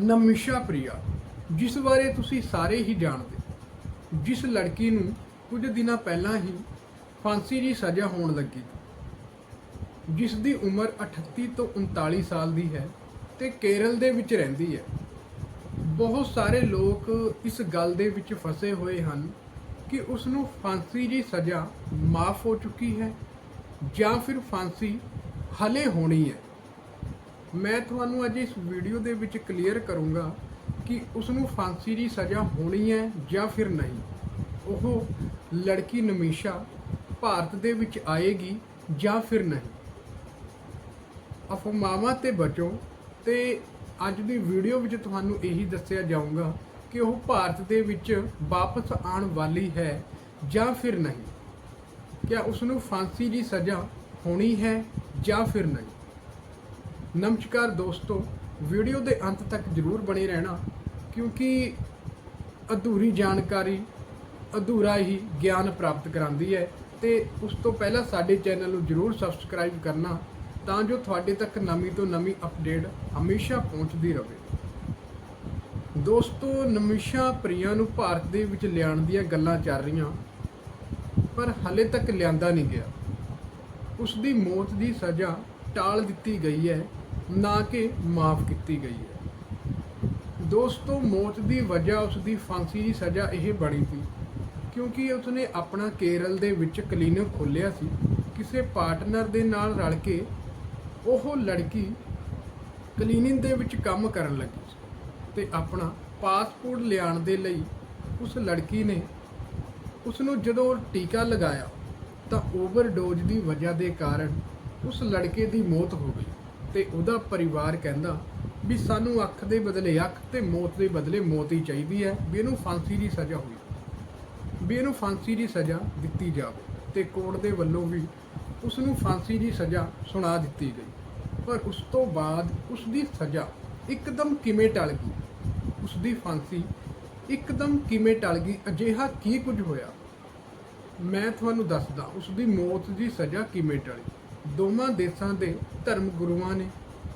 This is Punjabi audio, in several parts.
ਨਮਿਸ਼ਾ ਪ੍ਰਿਆ, ਜਿਸ ਬਾਰੇ ਤੁਸੀਂ ਸਾਰੇ ਹੀ ਜਾਣਦੇ। ਜਿਸ ਲੜਕੀ ਨੂੰ ਕੁਝ ਦਿਨਾਂ ਪਹਿਲਾਂ ਹੀ ਫਾਂਸੀ ਦੀ ਸਜ਼ਾ ਹੋਣ ਲੱਗੀ। ਜਿਸ ਦੀ ਉਮਰ 38 ਤੋਂ 39 ਸਾਲ ਦੀ ਹੈ ਤੇ ਕੇਰਲ ਦੇ ਵਿੱਚ ਰਹਿੰਦੀ ਹੈ। ਬਹੁਤ ਸਾਰੇ ਲੋਕ ਇਸ ਗੱਲ ਦੇ ਵਿੱਚ ਫਸੇ ਹੋਏ ਹਨ ਕਿ ਉਸ ਨੂੰ ਫਾਂਸੀ ਦੀ ਸਜ਼ਾ ਮਾਫ ਹੋ ਚੁੱਕੀ ਹੈ ਜਾਂ ਫਿਰ ਫਾਂਸੀ ਹਲੇ ਹੋਣੀ ਹੈ। ਮੈਂ ਤੁਹਾਨੂੰ ਅੱਜ ਇਸ ਵੀਡੀਓ ਦੇ ਵਿੱਚ ਕਲੀਅਰ ਕਰੂੰਗਾ ਕਿ ਉਸ ਨੂੰ ਫਾਂਸੀ ਦੀ ਸਜ਼ਾ ਹੋਣੀ ਹੈ ਜਾਂ ਫਿਰ ਨਹੀਂ। ਉਹ ਲੜਕੀ ਨਮੀਸ਼ਾ ਭਾਰਤ ਦੇ ਵਿੱਚ ਆਏਗੀ ਜਾਂ ਫਿਰ ਨਹੀਂ। ਅਫਵਾਹਾਂ ਤੇ ਬਚੋ ਤੇ ਅੱਜ ਦੀ ਵੀਡੀਓ ਵਿੱਚ ਤੁਹਾਨੂੰ ਇਹੀ ਦੱਸਿਆ ਜਾਊਗਾ ਕਿ ਉਹ ਭਾਰਤ ਦੇ ਵਿੱਚ ਵਾਪਸ ਆਉਣ ਵਾਲੀ ਹੈ ਜਾਂ ਫਿਰ ਨਹੀਂ। ਕਿਆ ਉਸ ਨੂੰ ਫਾਂਸੀ ਦੀ ਸਜ਼ਾ ਹੋਣੀ ਹੈ ਜਾਂ ਫਿਰ ਨਹੀਂ? ਨਮਸਕਾਰ ਦੋਸਤੋ, ਵੀਡੀਓ ਦੇ ਅੰਤ ਤੱਕ ਜਰੂਰ ਬਣੇ ਰਹਿਣਾ, ਕਿਉਂਕਿ ਅਧੂਰੀ ਜਾਣਕਾਰੀ, ਅਧੂਰਾ ਹੀ ਗਿਆਨ ਪ੍ਰਾਪਤ ਕਰਾਉਂਦੀ ਹੈ ਤੇ ਉਸ ਤੋਂ ਪਹਿਲਾਂ ਸਾਡੇ ਚੈਨਲ ਨੂੰ ਜਰੂਰ ਸਬਸਕ੍ਰਾਈਬ ਕਰਨਾ, ਤਾਂ ਜੋ ਤੁਹਾਡੇ ਤੱਕ ਨਵੀਂ ਤੋਂ ਨਵੀਂ ਅਪਡੇਟ ਹਮੇਸ਼ਾ ਪਹੁੰਚਦੀ ਰਹੇ। ਦੋਸਤੋ, ਨਮਿਸ਼ਾ ਪ੍ਰਿਆ ਨੂੰ ਭਾਰਤ ਦੇ ਵਿੱਚ ਲਿਆਉਣ ਦੀਆਂ ਗੱਲਾਂ ਚੱਲ ਰਹੀਆਂ, ਪਰ ਹਲੇ ਤੱਕ ਲਿਆਂਦਾ ਨਹੀਂ ਗਿਆ। ਉਸ ਦੀ ਮੌਤ ਦੀ ਸਜ਼ਾ ਟਾਲ ਦਿੱਤੀ ਗਈ ਹੈ। ਨਾ ਕਿ ਮਾਫ ਕੀਤੀ ਗਈ ਹੈ। ਦੋਸਤੋ, ਮੌਤ ਦੀ ਵਜ੍ਹਾ ਉਸ ਦੀ ਫਾਂਸੀ ਦੀ ਸਜ਼ਾ ਇਹ ਬਣੀ ਸੀ, ਕਿਉਂਕਿ ਉਸਨੇ ਆਪਣਾ ਕੇਰਲ ਦੇ ਵਿੱਚ ਕਲੀਨਿਕ ਖੋਲ੍ਹਿਆ ਸੀ। ਕਿਸੇ ਪਾਰਟਨਰ ਦੇ ਨਾਲ ਰਲ ਕੇ ਉਹ ਲੜਕੀ ਕਲੀਨਿਕ ਦੇ ਵਿੱਚ ਕੰਮ ਕਰਨ ਲੱਗੀ ਸੀ ਤੇ ਆਪਣਾ ਪਾਸਪੋਰਟ ਲਿਆਉਣ ਦੇ ਲਈ ਉਸ ਲੜਕੀ ਨੇ ਉਸ ਨੂੰ ਜਦੋਂ ਟੀਕਾ ਲਗਾਇਆ ਤਾਂ ਓਵਰਡੋਜ਼ ਦੀ ਵਜ੍ਹਾ ਦੇ ਕਾਰਨ ਉਸ ਲੜਕੇ ਦੀ ਮੌਤ ਹੋ ਗਈ। ਤੇ ਉਹਦਾ ਪਰਿਵਾਰ ਕਹਿੰਦਾ ਵੀ ਸਾਨੂੰ ਅੱਖ ਦੇ ਬਦਲੇ ਅੱਖ ਤੇ ਮੌਤ ਦੇ ਬਦਲੇ ਮੌਤ ਹੀ ਚਾਹੀਦੀ ਹੈ, ਵੀ ਇਹਨੂੰ ਫਾਂਸੀ ਦੀ ਸਜ਼ਾ ਹੋਈ ਵੀ ਇਹਨੂੰ ਫਾਂਸੀ ਦੀ ਸਜ਼ਾ ਦਿੱਤੀ ਜਾਵੇ ਤੇ ਕੋਰਟ ਦੇ ਵੱਲੋਂ ਵੀ ਉਸ ਨੂੰ ਫਾਂਸੀ ਦੀ ਸਜ਼ਾ ਸੁਣਾ ਦਿੱਤੀ ਗਈ। ਪਰ ਉਸ ਤੋਂ ਬਾਅਦ ਉਸ ਦੀ ਸਜ਼ਾ ਇੱਕਦਮ ਕਿਵੇਂ ਟਲ ਗਈ? ਉਸ ਦੀ ਫਾਂਸੀ ਇੱਕਦਮ ਕਿਵੇਂ ਟਲ ਗਈ? ਅਜਿਹਾ ਕੀ ਕੁਝ ਹੋਇਆ? ਮੈਂ ਤੁਹਾਨੂੰ ਦੱਸਦਾ ਉਸ ਦੀ ਮੌਤ ਦੀ ਸਜ਼ਾ ਕਿਵੇਂ ਟਲੀ? ਦੋਵਾਂ ਦੇਸ਼ਾਂ ਦੇ ਧਰਮ ਗੁਰੂਆਂ ਨੇ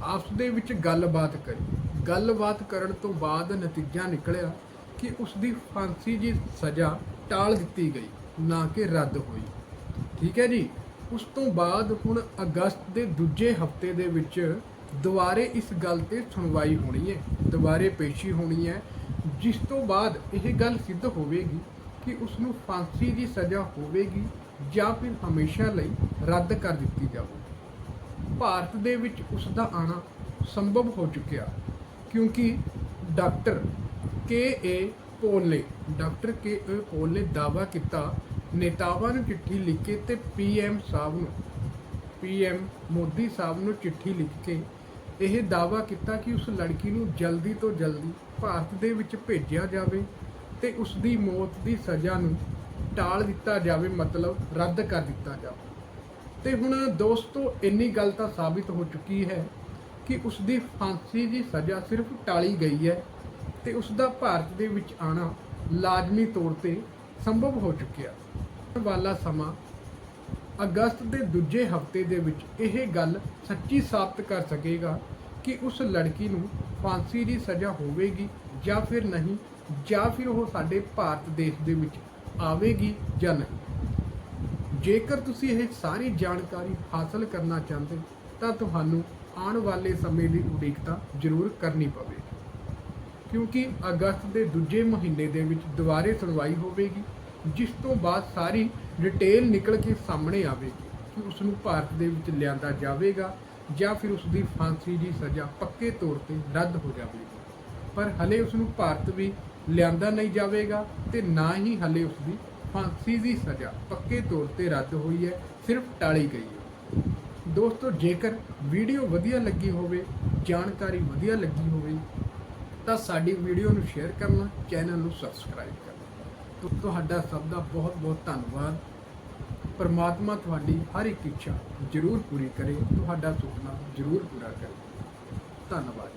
ਆਪਸ ਦੇ ਵਿੱਚ ਗੱਲਬਾਤ ਕਰੀ। ਗੱਲਬਾਤ ਕਰਨ ਤੋਂ ਬਾਅਦ ਨਤੀਜਾ ਨਿਕਲਿਆ ਕਿ ਉਸ ਦੀ ਫਾਂਸੀ ਦੀ ਸਜ਼ਾ ਟਾਲ ਦਿੱਤੀ ਗਈ, ਨਾ ਕਿ ਰੱਦ ਹੋਈ। ਠੀਕ ਹੈ ਜੀ? ਉਸ ਤੋਂ ਬਾਅਦ ਹੁਣ ਅਗਸਤ ਦੇ ਦੂਜੇ ਹਫ਼ਤੇ ਦੇ ਵਿੱਚ ਦੁਬਾਰੇ ਇਸ ਗੱਲ ਤੇ ਸੁਣਵਾਈ ਹੋਣੀ ਹੈ, ਦੁਬਾਰੇ ਪੇਸ਼ੀ ਹੋਣੀ ਹੈ, ਜਿਸ ਤੋਂ ਬਾਅਦ ਇਹ ਗੱਲ ਸਿੱਧ ਹੋਵੇਗੀ ਕਿ ਉਸ ਨੂੰ ਫਾਂਸੀ ਦੀ ਸਜ਼ਾ ਹੋਵੇਗੀ ਜਾਂ ਫਿਰ ਹਮੇਸ਼ਾ ਲਈ ਰੱਦ ਕਰ ਦਿੱਤੀ ਜਾਵੇਗੀ ਭਾਰਤ ਦੇ ਵਿੱਚ ਉਸ ਦਾ ਆਣਾ ਸੰਭਵ ਹੋ ਚੁੱਕਿਆ ਕਿਉਂਕਿ ਡਾਕਟਰ ਕੇ ਏ ਪੋਲ ਨੇ ਡਾਕਟਰ ਕੇ ਏ ਪੋਲ ਨੇ ਦਾਅਵਾ ਕੀਤਾ, ਨੇਤਾਵਾਂ ਨੂੰ ਚਿੱਠੀ ਲਿਖ ਕੇ ਤੇ ਪੀਐਮ ਸਾਹਿਬ ਨੂੰ ਪੀਐਮ ਮੋਦੀ ਸਾਹਿਬ ਨੂੰ ਚਿੱਠੀ ਲਿਖ ਕੇ ਇਹ ਦਾਅਵਾ ਕੀਤਾ ਕਿ ਉਸ ਲੜਕੀ ਨੂੰ ਜਲਦੀ ਤੋਂ ਜਲਦੀ ਭਾਰਤ ਦੇ ਵਿੱਚ ਭੇਜਿਆ ਜਾਵੇ ਤੇ ਉਸ ਦੀ ਮੌਤ ਦੀ ਸਜ਼ਾ ਨੂੰ ਟਾਲ ਦਿੱਤਾ ਜਾਵੇ, ਮਤਲਬ ਰੱਦ ਕਰ ਦਿੱਤਾ ਜਾਵੇ। ਤੇ ਹੁਣ ਦੋਸਤੋ, ਇੰਨੀ ਗੱਲ ਤਾਂ ਸਾਬਿਤ ਹੋ ਚੁੱਕੀ ਹੈ ਕਿ ਉਸ ਦੀ ਫਾਂਸੀ ਦੀ ਸਜ਼ਾ ਸਿਰਫ ਟਾਲੀ ਗਈ ਹੈ ਤੇ ਉਸ ਦਾ ਭਾਰਤ ਦੇ ਵਿੱਚ ਆਣਾ ਲਾਜ਼ਮੀ ਤੌਰ ਤੇ ਸੰਭਵ ਹੋ ਚੁੱਕਿਆ। ਵਾਲਾ ਸਮਾਂ ਅਗਸਤ ਦੇ ਦੂਜੇ ਹਫ਼ਤੇ ਦੇ ਵਿੱਚ ਇਹ ਗੱਲ ਸੱਚੀ ਸਾਬਤ ਕਰ ਸਕੇਗਾ ਕਿ ਉਸ ਲੜਕੀ ਨੂੰ ਫਾਂਸੀ ਦੀ ਸਜ਼ਾ ਹੋਵੇਗੀ ਜਾਂ ਫਿਰ ਨਹੀਂ ਜਾਂ ਫਿਰ ਉਹ ਸਾਡੇ ਭਾਰਤ ਦੇਸ਼ ਦੇ ਵਿੱਚ ਆਵੇਗੀ ਜਾਂ ਨਹੀਂ। ਜੇਕਰ ਤੁਸੀਂ ਇਹ ਸਾਰੀ ਜਾਣਕਾਰੀ ਹਾਸਲ ਕਰਨਾ ਚਾਹੁੰਦੇ ਤਾਂ ਤੁਹਾਨੂੰ ਆਉਣ ਵਾਲੇ ਸਮੇਂ ਦੀ ਉਡੀਕਤਾ ਜ਼ਰੂਰ ਕਰਨੀ ਪਵੇਗੀ। ਕਿਉਂਕਿ ਅਗਸਤ ਦੇ ਦੂਜੇ ਮਹੀਨੇ ਦੇ ਵਿੱਚ ਦੁਬਾਰੇ ਸੁਣਵਾਈ ਹੋਵੇਗੀ, ਜਿਸ ਤੋਂ ਬਾਅਦ ਸਾਰੀ ਡਿਟੇਲ ਨਿਕਲ ਕੇ ਸਾਹਮਣੇ ਆਵੇਗੀ ਕਿ ਉਸ ਨੂੰ ਭਾਰਤ ਦੇ ਵਿੱਚ ਲਿਆਂਦਾ ਜਾਵੇਗਾ ਜਾਂ ਫਿਰ ਉਸ ਦੀ ਫਾਂਸੀ ਦੀ ਸਜ਼ਾ ਪੱਕੇ ਤੌਰ ਤੇ ਰੱਦ ਹੋ ਜਾਵੇਗੀ। ਪਰ ਹਲੇ ਉਸ ਨੂੰ ਭਾਰਤ ਵੀ ਲਿਆਂਦਾ ਨਹੀਂ ਜਾਵੇਗਾ ਤੇ ਨਾ ਹੀ ਹਲੇ ਉਸ ਦੀ ਫਾਂਸੀ ਦੀ ਸਜ਼ਾ ਪੱਕੇ ਤੌਰ ਤੇ ਰੱਦ ਹੋਈ ਹੈ, ਸਿਰਫ ਟਾਲੀ ਗਈ ਹੈ। ਦੋਸਤੋ, ਜੇਕਰ ਵੀਡੀਓ ਵਧੀਆ ਲੱਗੀ ਹੋਵੇ, ਜਾਣਕਾਰੀ ਵਧੀਆ ਲੱਗੀ ਹੋਵੇ, ਤਾਂ ਸਾਡੀ ਵੀਡੀਓ ਨੂੰ ਸ਼ੇਅਰ ਕਰਨਾ, ਚੈਨਲ ਨੂੰ ਸਬਸਕ੍ਰਾਈਬ ਕਰਨਾ। ਤੁਹਾਡਾ ਸਭ ਦਾ ਬਹੁਤ ਬਹੁਤ ਧੰਨਵਾਦ। ਪਰਮਾਤਮਾ ਤੁਹਾਡੀ ਹਰ ਇੱਕ ਇੱਛਾ ਜ਼ਰੂਰ ਪੂਰੀ ਕਰੇ, ਤੁਹਾਡਾ ਸੁਪਨਾ ਜ਼ਰੂਰ ਪੂਰਾ ਕਰੇ। ਧੰਨਵਾਦ